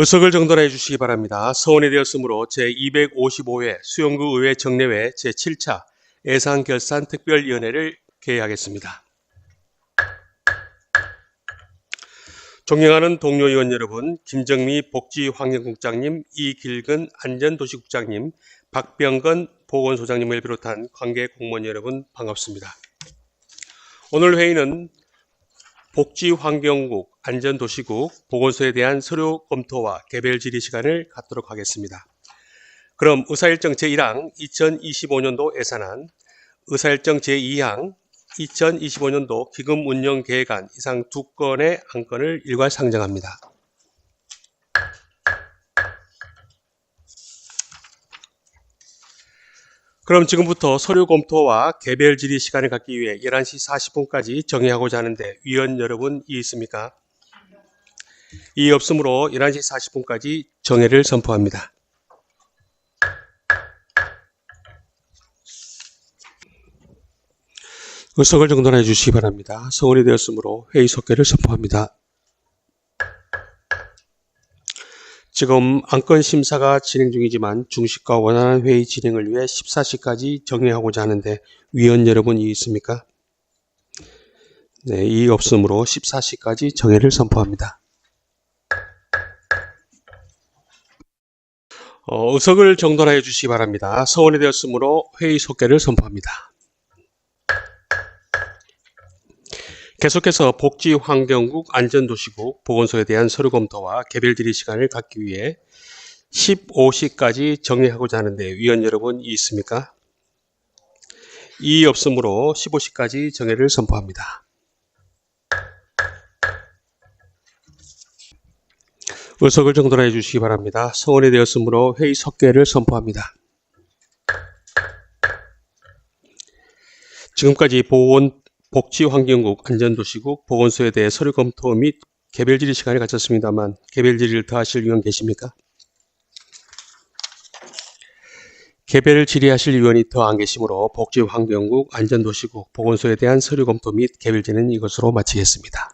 의석을 정돈해 주시기 바랍니다. 서원이 되었으므로 제255회 수용구 의회 정례회 제7차 예산결산 특별위원회를 개회하겠습니다. 존경하는 동료 의원 여러분, 김정미 복지환경국장님, 이길근 안전도시국장님, 박병건 보건소장님을 비롯한 관계 공무원 여러분 반갑습니다. 오늘 회의는 복지환경국, 안전도시국, 보건소에 대한 서류 검토와 개별 질의 시간을 갖도록 하겠습니다. 그럼 의사일정 제1항 2025년도 예산안, 의사일정 제2항 2025년도 기금 운영 계획안 이상 두 건의 안건을 일괄 상정합니다. 그럼 지금부터 서류 검토와 개별 질의 시간을 갖기 위해 11시 40분까지 정의하고자 하는데 위원 여러분 이 있습니까? 이 없으므로 11시 40분까지 정회를 선포합니다. 의석을 정돈해 주시기 바랍니다. 서울이 되었으므로 회의 속개를 선포합니다. 지금 안건 심사가 진행 중이지만 중식과 원활한 회의 진행을 위해 14시까지 정회하고자 하는데 위원 여러분 이 있습니까? 네, 이 없으므로 14시까지 정회를 선포합니다. 어, 의석을 정돈하여 주시기 바랍니다. 서원이 되었으므로 회의 속개를 선포합니다. 계속해서 복지환경국 안전도시국 보건소에 대한 서류 검토와 개별 질의 시간을 갖기 위해 15시까지 정리하고자 하는데 위원 여러분 이 있습니까? 이 없으므로 15시까지 정회를 선포합니다. 의석을 정돈해 주시기 바랍니다. 성원이 되었으므로 회의 석계를 선포합니다. 지금까지 보건 복지환경국 안전도시국 보건소에 대해 서류 검토 및 개별 질의 시간을 갖췄습니다만 개별 질의를 더 하실 위원 계십니까? 개별 질의하실 위원이 더 안 계시므로 복지환경국 안전도시국 보건소에 대한 서류 검토 및 개별 질의는 이것으로 마치겠습니다.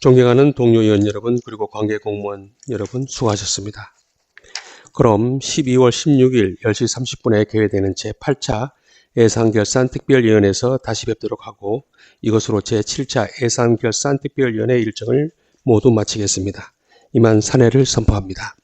존경하는 동료 의원 여러분 그리고 관계 공무원 여러분 수고하셨습니다. 그럼 12월 16일 10시 30분에 개회되는 제8차 예산결산 특별위원회에서 다시 뵙도록 하고 이것으로 제7차 예산결산 특별위원회 일정을 모두 마치겠습니다. 이만 사례를 선포합니다.